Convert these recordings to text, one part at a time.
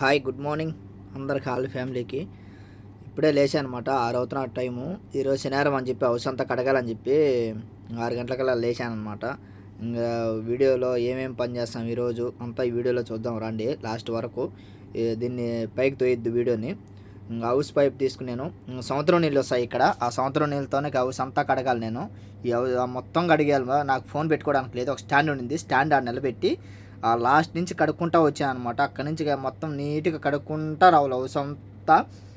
Hi good morning అందరికి whole ఫ్యామిలీకి. ఇప్పుడే లేచానమాట ఆరు అవుతున్న టైము. ఈరోజు శనివారం అని చెప్పి హౌస్ అంతా కడగాలని చెప్పి ఆరు గంటలకల్లా లేచాను అనమాట ఇంకా వీడియోలో ఏమేమి పని చేస్తాం ఈరోజు అంతా ఈ వీడియోలో చూద్దాం రండి లాస్ట్ వరకు. దీన్ని పైకి తోయిద్ది వీడియోని. ఇంకా హౌస్ పైప్ తీసుకున్నాను. సంవత్సరం నీళ్ళు వస్తాయి ఇక్కడ. ఆ సంవత్సరం నీళ్ళతోనే హౌస్ అంతా కడగాలి నేను. ఈ హౌస్ మొత్తం కడిగాలి నాకు ఫోన్ పెట్టుకోవడానికి లేదు ఒక స్టాండ్ ఉండింది స్టాండ్ ఆ నిలబెట్టి ఆ లాస్ట్ నుంచి కడుక్కుంటా వచ్చాను అనమాట అక్కడి నుంచి మొత్తం నీట్గా కడుక్కుంటా రావాలి హౌస్ అంతా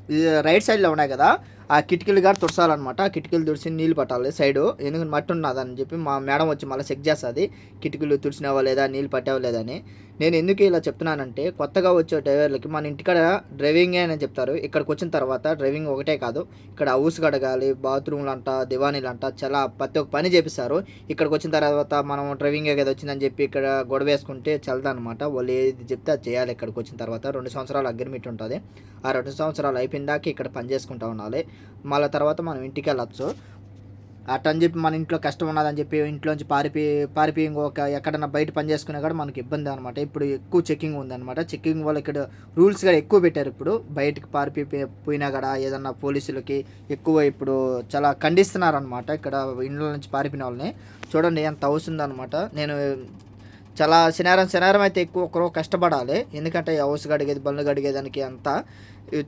ఇది రైట్ సైడ్లో ఉన్నాయి కదా. ఆ కిటికీలు గారు తుడసాలన్నమాట. ఆ కిటికీలు తుడిచి నీళ్ళు పట్టాలి సైడు. ఎందుకంటే మట్టి ఉన్నదని చెప్పి మా మేడం వచ్చి మళ్ళీ చెక్ చేస్తుంది. కిటికీలు తుడిచినావా లేదా నీళ్ళు పట్టావా లేదని నేను ఎందుకు ఇలా చెప్తున్నానంటే కొత్తగా వచ్చే డ్రైవర్లకి మన ఇంటికాడ డ్రైవింగే అని చెప్తారు. ఇక్కడికి వచ్చిన తర్వాత డ్రైవింగ్ ఒకటే కాదు. ఇక్కడ హౌస్ కడగాలి బాత్రూమ్లు అంట దివానీలు అంట చాలా ప్రతి ఒక్క పని చేపిస్తారు. ఇక్కడికి వచ్చిన తర్వాత మనం డ్రైవింగే కదా వచ్చిందని చెప్పి ఇక్కడ గొడవ వేసుకుంటే చల్లదనమాట వాళ్ళు ఏది చెప్తే అది చేయాలి ఇక్కడికి వచ్చిన తర్వాత. రెండు సంవత్సరాలు అగ్రిమెంట్ ఉంటుంది. ఆ రెండు సంవత్సరాలు అయిపోయిన దాకా ఇక్కడ పని చేసుకుంటూ ఉండాలి. మళ్ళీ తర్వాత మనం ఇంటికి వెళ్ళచ్చు అట్ట అని చెప్పి మన ఇంట్లో కష్టం ఉన్నదని చెప్పి ఇంట్లోంచి పారిపోయి పారిపోయి ఇంకొక ఎక్కడన్నా బయట పని చేసుకున్నా కూడా మనకి ఇబ్బంది అనమాట ఇప్పుడు ఎక్కువ చెకింగ్ ఉందన్నమాట. చెకింగ్ వాళ్ళు ఇక్కడ రూల్స్ కూడా ఎక్కువ పెట్టారు ఇప్పుడు. బయటకు పారిపోయి పోయినా కూడా ఏదన్నా పోలీసులకి ఎక్కువ ఇప్పుడు చాలా ఖండిస్తున్నారు అనమాట ఇక్కడ ఇండ్ల నుంచి పారిపోయిన వాళ్ళని. చూడండి ఎంత అవుతుందనమాట నేను చాలా శనివారం శనివారం అయితే ఎక్కువ ఒకరో కష్టపడాలి. ఎందుకంటే ఈ హౌస్ గడిగేది బండ్లు గడిగేదానికి అంతా.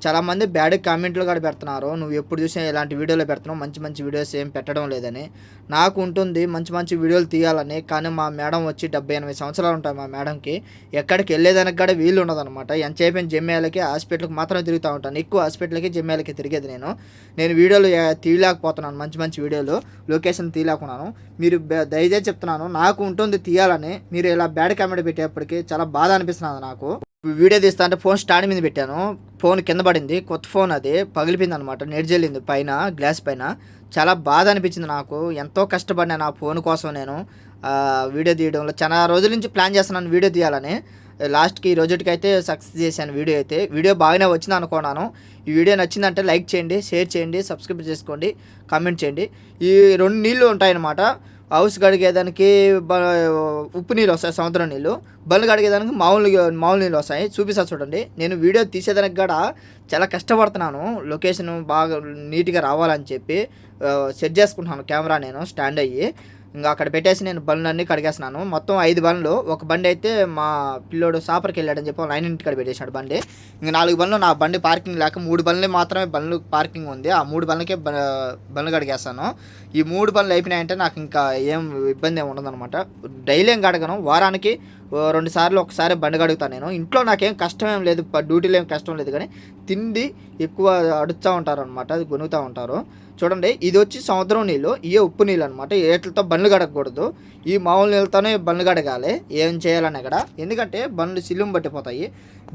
చాలామంది బ్యాడ్ కామెంట్లు కూడా పెడుతున్నారు. నువ్వు ఎప్పుడు చూసినా ఇలాంటి వీడియోలు పెడుతున్నావు. మంచి మంచి వీడియోస్ ఏం పెట్టడం లేదని. నాకు ఉంటుంది మంచి మంచి వీడియోలు తీయాలని. కానీ మా మేడం వచ్చి డెబ్బై ఎనభై సంవత్సరాలు ఉంటాయి మా మేడంకి. ఎక్కడికి వెళ్ళేదానికి కూడా వీలు ఉండదన్నమాట. ఎంతసేపు జమ్యాలకి హాస్పిటల్కి మాత్రమే తిరుగుతూ ఉంటాను. ఎక్కువ హాస్పిటల్కి జమ్యాలకి తిరిగేది నేను. నేను వీడియోలు తీయలేకపోతున్నాను. మంచి మంచి వీడియోలు లొకేషన్ తీయలేకున్నాను. మీరు దయచేసి చెప్తున్నాను. నాకు ఉంటుంది తీయాలని. మీరు ఇలా బ్యాడ్ కామెంట్ పెట్టేప్పటికి చాలా బాధ అనిపిస్తున్నది నాకు. వీడియో తీస్తా అంటే ఫోన్ స్టాండ్ మీద పెట్టాను. ఫోన్ కింద పడింది. కొత్త ఫోన్ అది. పగిలిపోయింది అనమాట నెడ్జెళ్ళింది పైన గ్లాస్ పైన. చాలా బాధ అనిపించింది నాకు. ఎంతో కష్టపడినా నా ఫోన్ కోసం నేను వీడియో తీయడంలో. చాలా రోజుల నుంచి ప్లాన్ చేస్తున్నాను వీడియో తీయాలని. లాస్ట్కి ఈ రోజుకి అయితే సక్సెస్ చేశాను వీడియో అయితే. వీడియో బాగానే వచ్చింది అనుకున్నాను. ఈ వీడియో నచ్చిందంటే లైక్ చేయండి షేర్ చేయండి సబ్స్క్రైబ్ చేసుకోండి కామెంట్ చేయండి. ఈ రెండు నీళ్ళు ఉంటాయన్నమాట. హౌస్ కడిగేదానికి బ- ఉప్పు నీళ్ళు వస్తాయి సముద్రం నీళ్ళు. బండ్లు కడిగేదానికి మామూలు మామూలు నీళ్ళు వస్తాయి. చూపిస్తా చూడండి. నేను వీడియో తీసేదానికి కూడా చాలా కష్టపడుతున్నాను. లొకేషన్ బాగా నీట్గా రావాలని చెప్పి సెట్ చేసుకుంటున్నాను కెమెరా నేను స్టాండ్ అయ్యి. ఇంకా అక్కడ పెట్టేసి నేను బండ్లు అన్నీ కడిగేస్తున్నాను. మొత్తం ఐదు బండ్లు ఒక బండి అయితే మా పిల్లోడు సాపర్కి వెళ్ళాడని చెప్పి లైన్ ఇంటి కాడ పెట్టేశాడు బండి. ఇంకా నాలుగు బండ్లు నా బండి పార్కింగ్ లేక మూడు బండ్లు మాత్రమే బండ్లు పార్కింగ్ ఉంది. ఆ మూడు బండ్లకే బ- బండ్లు కడిగేస్తాను. ఈ మూడు బండ్లు అయిపోయినాయంటే నాకు ఇంకా ఏం ఇబ్బంది ఏమి ఉండదన్నమాట. డైలీ ఏం కడగను. వారానికి రెండు సార్లు ఒకసారి బండి కడుగుతాను నేను. ఇంట్లో నాకేం కష్టం ఏం లేదు డ్యూటీలో ఏం కష్టం లేదు కానీ తిండి ఎక్కువ అడుస్తూ ఉంటారు అనమాట అది గొనుగుతూ ఉంటారు. చూడండి ఇది వచ్చి సముద్రం నీళ్ళు ఇవే ఉప్పు నీళ్ళు అనమాట ఏట్లతో బండ్లు కడగకూడదు. ఈ మామూలు నీళ్ళతోనే బండ్లు కడగాలి. ఏం చేయాలని ఇక్కడ ఎందుకంటే బండ్లు సిల్లుం పట్టిపోతాయి.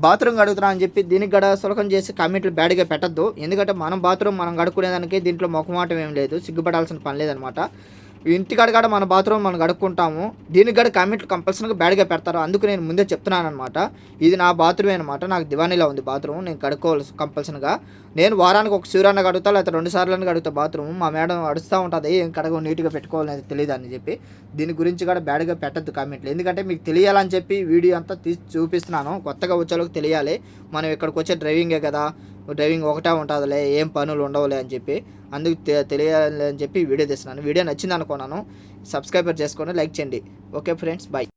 బాత్రూమ్ కడుగుతున్నా అని చెప్పి దీనికి గడ సులకం చేసి కమిట్లు బ్యాడ్గా పెట్టద్దు. ఎందుకంటే మనం బాత్రూమ్ మనం కడుక్కునేదానికి దీంట్లో మొఖమాటం ఏం లేదు సిగ్గుపడాల్సిన పని లేదనమాట ఇంటికాడ కూడా మన బాత్రూమ్ మనం కడుక్కుంటాము. దీనికి కూడా కామెంట్లు కంపల్సరీగా బ్యాడ్గా పెడతారు. అందుకు నేను ముందే చెప్తున్నాను అనమాట ఇది నా బాత్రూమే అనమాట నాకు దివానీలో ఉంది బాత్రూమ్. నేను కడుక్కోవాలి కంపల్సరీగా నేను వారానికి ఒక సూర్యాన్ని కడుగుతా లేకపోతే రెండు సార్లు కడుగుతా బాత్రూమ్. మా మేడం అడుస్తూ ఉంటుంది ఏం కడగ నీట్గా పెట్టుకోవాలని తెలియదు అని చెప్పి. దీని గురించి కూడా బ్యాడ్గా పెట్టద్దు కామెంట్లు ఎందుకంటే మీకు తెలియాలని చెప్పి వీడియో అంతా తీసి చూపిస్తున్నాను. కొత్తగా వచ్చేలోకి తెలియాలి. మనం ఇక్కడికి వచ్చే డ్రైవింగే కదా. డ్రైవింగ్ ఒకటే ఉంటుందిలే ఏం పనులు ఉండవులే అని చెప్పి అందుకు తె- తెలియాలి అని చెప్పి వీడియో తీస్తున్నాను. వీడియో నచ్చింది అనుకున్నాను. సబ్స్క్రైబర్ చేసుకోండి లైక్ చేయండి. Okay friends bye.